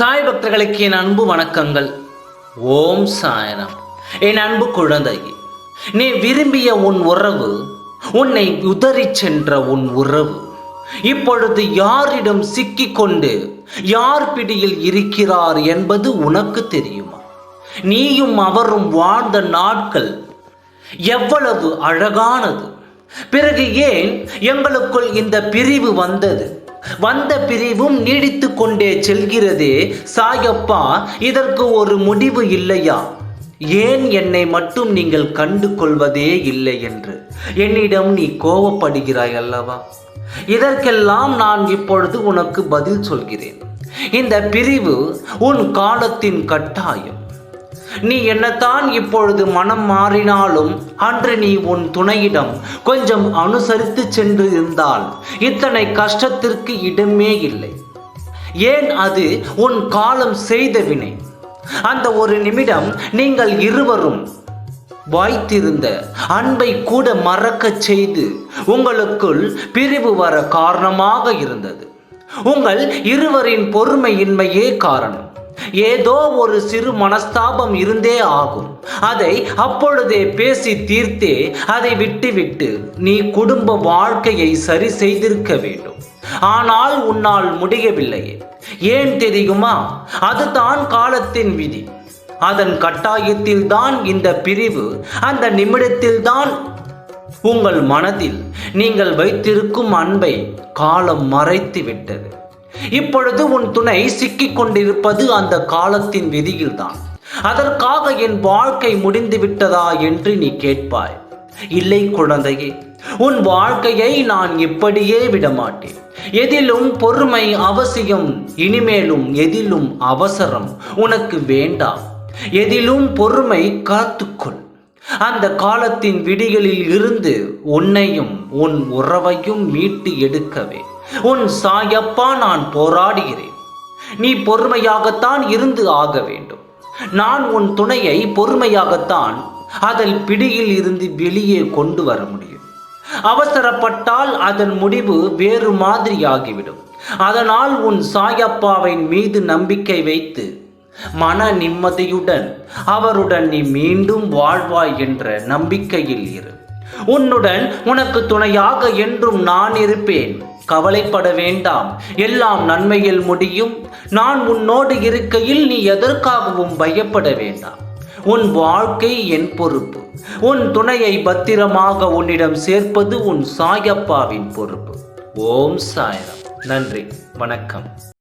சாய் பக்தர்களுக்கு என் அன்பு வணக்கங்கள். ஓம் சாயனம் என் அன்பு குழந்தை நீ விரும்பிய உன் உறவு உன்னை உதறிச் சென்ற உன் உறவு இப்பொழுது யாரிடம் சிக்கிக்கொண்டு யார் பிடியில் இருக்கிறார் என்பது உனக்கு தெரியுமா? நீயும் அவரும் வாழ்ந்த நாட்கள் எவ்வளவு அழகானது. பிறகு ஏன் எங்களுக்குள் இந்த பிரிவு வந்தது? வந்த பிரிவும் நீடித்து கொண்டே செல்கிறதே சாயப்பா இதற்கு ஒரு முடிவு இல்லையா? ஏன் என்னை மட்டும் நீங்கள் கண்டு கொள்வதே இல்லை என்று. என்னிடம் நீ கோவப்படுகிறாய் அல்லவா? இதற்கெல்லாம் நான் இப்பொழுது உனக்கு பதில் சொல்கிறேன். இந்த பிரிவு உன் காலத்தின் கட்டாயம். நீ என்னத்தான் இப்பொழுது மனம் மாறினாலும் அன்று நீ உன் துணையிடம் கொஞ்சம் அனுசரித்து சென்று இருந்தால் இத்தனை கஷ்டத்திற்கு இடமே இல்லை. ஏன் அது உன் காலம் செய்த வினை? அந்த ஒரு நிமிடம் நீங்கள் இருவரும் வாய்த்திருந்த அன்பை கூட மறக்கச் செய்து உங்களுக்குள் பிரிவு வர காரணமாக இருந்தது. உங்கள் இருவரின் பொறுமையின்மையே காரணம். ஏதோ ஒரு சிறு மனஸ்தாபம் இருந்தே ஆகும். அதை அப்பொழுதே பேசி தீர்த்தே அதை விட்டுவிட்டு நீ குடும்ப வாழ்க்கையை சரி செய்திருக்க வேண்டும். ஆனால் உன்னால் முடியவில்லையே. ஏன் தெரியுமா? அதுதான் காலத்தின் விதி. அதன் கட்டாயத்தில் தான் இந்த பிரிவு அந்த நிமிடத்தில் தான் உங்கள் மனதில் நீங்கள் வைத்திருக்கும் அன்பை காலம் மறைத்து விட்டது இப்பொழுது உன் துணை சிக்கிக் கொண்டிருப்பது அந்த காலத்தின் விதியில்தான். அதற்காக என் வாழ்க்கை முடிந்து விட்டதா என்று நீ கேட்பாய். இல்லை குழந்தையே உன் வாழ்க்கையை நான் இப்படியே விடமாட்டேன். எதிலும் பொறுமை அவசியம் இனிமேலும் எதிலும் அவசரம் உனக்கு வேண்டாம். எதிலும் பொறுமை காத்துக்கொள். அந்த காலத்தின் விடிகளில் இருந்து உன்னையும் உன் உறவையும் மீட்டு எடுக்கவே உன் சாயப்பா நான் போராடுகிறேன். நீ பொறுமையாகத்தான் இருந்து ஆக வேண்டும். நான் உன் துணையை பொறுமையாகத்தான் அதன் பிடியில் இருந்து வெளியே கொண்டு வர முடியும். அவசரப்பட்டால் அதன் முடிவு வேறு மாதிரியாகிவிடும். அதனால் உன் சாயப்பாவின் மீது நம்பிக்கை வைத்து மன நிம்மதியுடன் அவருடன் நீ மீண்டும் வாழ்வாய் என்ற நம்பிக்கையில் இரு. உன்னுடன் உனக்கு துணையாக என்றும் நான் இருப்பேன். கவலைப்பட வேண்டாம். எல்லாம் நன்மையில் முடியும். நான் உன்னோடு இருக்கையில் நீ எதற்காகவும் பயப்பட வேண்டாம். உன் வாழ்க்கை என் பொறுப்பு. உன் துணையை பத்திரமாக உன்னிடம் சேர்ப்பது உன் சாயப்பாவின் பொறுப்பு. ஓம் சாயரம். நன்றி. வணக்கம்.